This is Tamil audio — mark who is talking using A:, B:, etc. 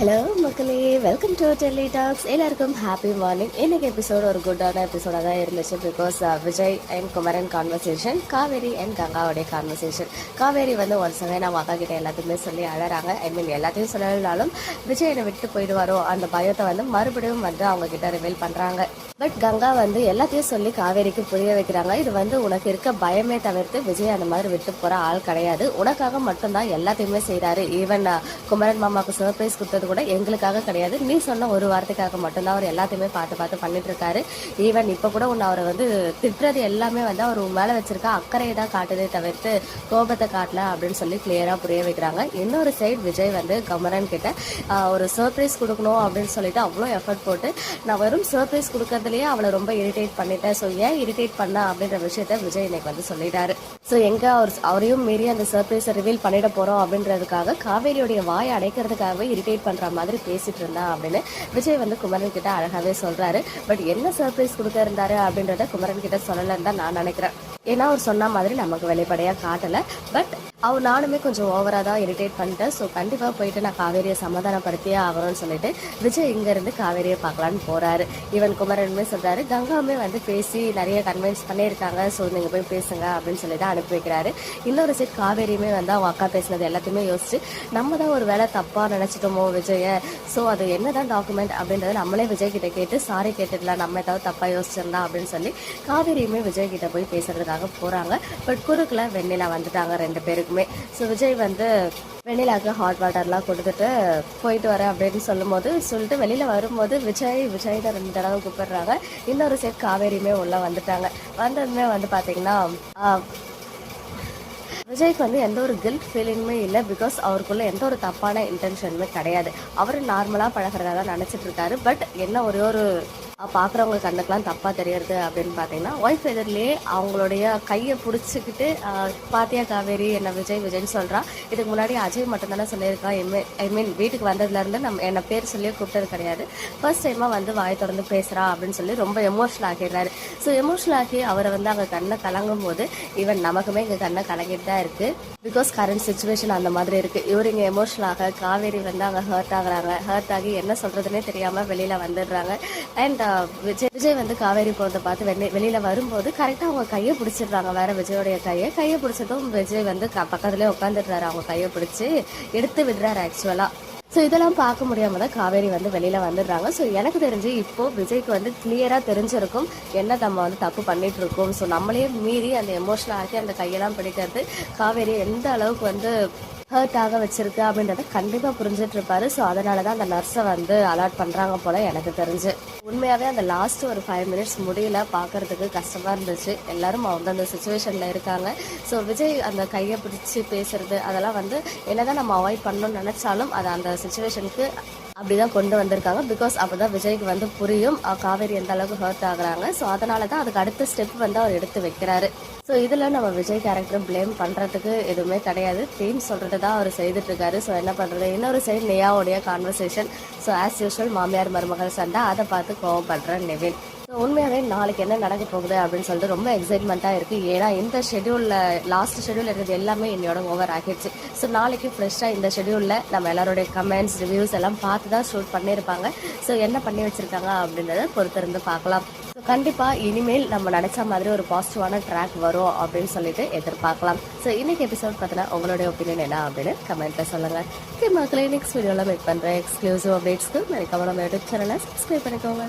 A: ஹலோ மக்களே. வெல்கம் டு டெல்லி டாக்ஸ் எல்லாருக்கும் ஹாப்பி மார்னிங் இன்னைக்கு எபிசோட் ஒரு குட்டான எபிசோடாக தான் இருந்துச்சு. Because uh, Vijay and Kumaran conversation Kaveri and கங்காவுடைய conversation Kaveri வந்து ஒரு சமயம் நம்ம அக்கா கிட்ட எல்லாத்தையுமே சொல்லி அழறாங்க. ஐ மீன் எல்லாத்தையும் சொல்லலைனாலும் விஜய் என்னை விட்டு போயிடுவாரோ அந்த பயத்தை வந்து மறுபடியும் வந்து அவங்க கிட்ட ரிவீல் பண்ணுறாங்க பட் கங்கா வந்து எல்லாத்தையும் சொல்லி காவேரிக்கு புரிய வைக்கிறாங்க. இது வந்து உனக்கு இருக்க பயமே தவிர்த்து விஜய் அந்த மாதிரி விட்டு போகிற ஆள் கிடையாது. உனக்காக மட்டும்தான் எல்லாத்தையுமே செய்கிறாரு ஈவன் uh, குமரன் மாமாவுக்கு சர்ப்ரைஸ் கொடுத்தது கூட எங்களுக்காக கிடையாது. நீ சொன்ன ஒரு வார்த்தைக்காக மட்டும்தான் அவர் எல்லாத்தையுமே பார்த்து பார்த்து பண்ணிட்டு இருக்காரு ஈவன் இப்போ கூட உன்னை அவரை வந்து திட்டுறது எல்லாமே வந்து அவர் உன் மேலே வச்சிருக்க அக்கறையை தான் காட்டுதே தவிர்த்து கோபத்தை காட்டல அப்படின்னு சொல்லி கிளியராக புரிய வைக்கிறாங்க. இன்னொரு சைடு விஜய் வந்து கமரன் கிட்ட ஒரு சர்ப்ரைஸ் கொடுக்கணும் அப்படின்னு சொல்லிட்டு அவ்வளோ எஃபர்ட் போட்டு நான் வெறும் சர்ப்ரைஸ் கொடுக்கறதுலேயே அவளை ரொம்ப இரிட்டேட் பண்ணிட்டேன். ஸோ ஏன் இரிட்டேட் பண்ண? அப்படின்ற விஷயத்த விஜய் இன்னைக்கு வந்து சொல்லிட்டாரு. ஸோ எங்க அவர் அவரையும் மீறி அந்த சர்ப்ரைஸை ரிவீல் பண்ணிட போறோம் அப்படின்றதுக்காக காவேரியோடைய வாயை அடைக்கிறதுக்காகவே இரிட்டேட் பண்ணுற மாதிரி பேசிகிட்டு இருந்தான் அப்படின்னு விஜய் வந்து குமரன் கிட்ட அழகாகவே சொல்கிறாரு பட் என்ன சர்ப்ரைஸ் கொடுக்க இருந்தாரு அப்படின்றத குமரன் கிட்ட சொல்லலன்னு தான் நான் நினைக்கிறேன். ஏன்னா அவர் சொன்ன மாதிரி நமக்கு வெளிப்படையா காட்டல. பட் அவர் நானுமே கொஞ்சம் ஓவரா தான் இரிட்டேட் பண்ணிட்டேன். ஸோ கண்டிப்பா போயிட்டு நான் காவேரியை சமாதானப்படுத்தியே ஆகணும்னு சொல்லிட்டு விஜய் இங்க இருந்து காவேரியை பார்க்கலான்னு போறாரு. இவன் குமரனுமே சொல்றாரு கங்காவுமே வந்து பேசி நிறைய கன்வின்ஸ் பண்ணியிருக்காங்க. ஸோ நீங்க போய் பேசுங்க அப்படின்னு சொல்லி தான் அனுப்பி வைக்கிறாரு. இன்னொரு சைட் காவேரியுமே வந்து அவங்க அக்கா பேசினது எல்லாத்தையுமே யோசிச்சு நம்ம தான் ஒரு வேலை தப்பா நினைச்சிட்டோமோ விஜய? ஸோ அது என்னதான் டாக்குமெண்ட் அப்படின்றத நம்மளே விஜய் கிட்ட கேட்டு சாரி கேட்டுடலாம் நம்ம ஏதாவது தப்பா யோசிச்சிருந்தா அப்படின்னு சொல்லி காவேரியுமே விஜய் கிட்ட போய் பேசுறதுக்காக போறாங்க. பட் குறுக்கில் வெண்ணிலா வந்துட்டாங்க ரெண்டு பேருக்குமே. ஸோ விஜய் வந்து வெண்ணிலாக்கு ஹாட் வாட்டர்லாம் கொடுத்துட்டு போயிட்டு வரேன் அப்படின்னு சொல்லும்போது சொல்லிட்டு வெளியில் வரும்போது விஜய் விஜய் தான் ரெண்டு தடவை கூப்பிடுறாங்க. இன்னொரு சைட் காவேரியுமே உள்ளே வந்துட்டாங்க. வந்ததுமே வந்து பார்த்தீங்கன்னா விஜய்க்கு வந்து எந்த ஒரு கில்ட் ஃபீலிங்குமே இல்லை பிகாஸ் அவருக்குள்ள எந்த ஒரு தப்பான இன்டென்ஷனுமே கிடையாது. அவர் நார்மலாக பழகிறதா தான் நினச்சிட்டு இருக்காரு. பட் என்ன ஒரே ஒரு பார்க்குறவங்க கண்ணுக்கெலாம் தப்பாக தெரியறது அப்படின்னு பார்த்தீங்கன்னா ஒய்ஃப் எதிரிலேயே அவங்களுடைய கையை பிடிச்சிக்கிட்டு பாத்தியா காவேரி என்ன விஜய் விஜய்னு சொல்கிறா இதுக்கு முன்னாடி அஜய் மட்டும்தானே சொல்லியிருக்கான் சொல்லியிருக்கான் ஐ மீன் வீட்டுக்கு வந்ததுலேருந்து நம்ம என்ன பேர் சொல்லியே கூப்பிட்டது கிடையாது. ஃபர்ஸ்ட் டைமாக வந்து வாய் திறந்து பேசுகிறா அப்படின்னு சொல்லி ரொம்ப எமோஷனல் ஆகிடுறாரு. ஸோ எமோஷனல் ஆகி அவரை வந்து அங்கே கண்ணை கலங்கும் போது ஈவன் நமக்குமே இங்கே கண்ணை கலங்கிட்டு தான் இருக்குது பிகாஸ் கரண்ட் சுச்சுவேஷன் அந்த மாதிரி இருக்குது இவர் இங்கே எமோஷனல் ஆக காவேரி வந்து அங்கே ஹர்ட் ஆகுறாங்க. ஹர்ட் ஆகி என்ன சொல்கிறதுனே தெரியாமல் வெளியில் வந்துடுறாங்க. அண்ட் விஜய் விஜய் வந்து காவேரி போகிறத பார்த்து வெளி- வெளியில வரும்போது கரெக்டாக அவங்க கையை பிடிச்சிடுறாங்க. வேற விஜயோடைய கையை. கையை பிடிச்சதும் விஜய் வந்து க- பக்கத்துலேயே உட்காந்துடுறாரு அவங்க கையை பிடிச்சி எடுத்து விடுறாரு ஆக்சுவலா ஸோ இதெல்லாம் பார்க்க முடியாம தான் காவேரி வந்து வெளியில வந்துடுறாங்க. ஸோ எனக்கு தெரிஞ்சு இப்போ விஜய்க்கு வந்து கிளியரா தெரிஞ்சிருக்கும் என்ன நம்ம வந்து தப்பு பண்ணிட்டு இருக்கோம் ஸோ நம்மளே மீறி அந்த எமோஷனல் ஆக்கி அந்த கையெல்லாம் பிடிக்கிறது காவேரி எந்த அளவுக்கு வந்து ஹர்ட் ஆக வச்சிருக்கு அப்படின்றத கண்டிப்பா புரிஞ்சிட்டு இருப்பாரு. ஸோ அதனால தான் அந்த நர்ஸை வந்து அலாட் பண்றாங்க போல எனக்கு தெரிஞ்சு. உண்மையாவே அந்த லாஸ்ட் ஒரு ஃபைவ் மினிட்ஸ் முடியல பார்க்கறதுக்கு கஷ்டமா இருந்துச்சு. எல்லாரும் அவங்க அந்த சுச்சுவேஷன்ல இருக்காங்க. ஸோ விஜய் அந்த கையை பிடிச்சி பேசுறது அதெல்லாம் வந்து என்னதான் நம்ம அவாய்ட் பண்ணணும்னு நினைச்சாலும் அது அந்த சுச்சுவேஷனுக்கு அப்படிதான் கொண்டு வந்திருக்காங்க. பிகாஸ் அப்பதான் விஜய்க்கு வந்து புரியும் காவேரி எந்த அளவுக்கு ஹர்ட் ஆகுறாங்க. ஸோ அதனால தான் அதுக்கு அடுத்த ஸ்டெப் வந்து அவர் எடுத்து வைக்கிறாரு. ஸோ இதில் நம்ம விஜய் கேரக்டர் ப்ளேம் பண்ணுறதுக்கு எதுவுமே கிடையாது. டீம் சொல்கிறது தான் அவர் செய்துட்டு இருக்காரு. ஸோ என்ன பண்ணுறது இன்னொரு சைடு நியாவுடைய கான்வர்சேஷன் ஸோ ஆஸ் யூஷுவல் மாமியார் மருமகள் சண்டை அதை பார்த்து கோவம் பண்ணுறேன் நிவின் ஸோ உண்மையாகவே நாளைக்கு என்ன நடக்க போகுது அப்படின்னு சொல்லிட்டு ரொம்ப எக்ஸைட்மெண்ட்டாக இருக்குது ஏன்னா இந்த ஷெடியூலில் லாஸ்ட் ஷெடியூல் இருக்கிறது எல்லாமே என்னோட ஓவர் ஆகிடுச்சு ஸோ நாளைக்கு ஃப்ரெஷ்ஷாக இந்த ஷெடியூலில் நம்ம எல்லாருடைய கமெண்ட்ஸ் ரிவ்யூஸ் எல்லாம் பார்த்து தான் ஷூட் பண்ணியிருப்பாங்க. ஸோ என்ன பண்ணி வச்சுருக்காங்க அப்படின்றத பொறுத்திருந்து பார்க்கலாம். ஸோ கண்டிப்பாக இனிமேல் நம்ம நினச்ச மாதிரி ஒரு பாசிட்டிவான ட்ராக் வரும் அப்படின்னு சொல்லிட்டு எதிர்பார்க்கலாம். ஸோ இன்றைக்கி எபிசோட் பார்த்தீங்கன்னா உங்களுடைய ஒப்பீனியன் என்ன அப்படின்னு கமெண்ட்டில் சொல்லுங்கள் ஓகே மக்களே நெக்ஸ்ட் வீடியோவில் மீட் பண்ணுறேன் எக்ஸ்க்ளூசிவ் அப்டேட்ஸ்க்கு மறக்காம நம்ம யூடியூப் சேனலை சப்ஸ்கிரைப் பண்ணிக்கோங்க.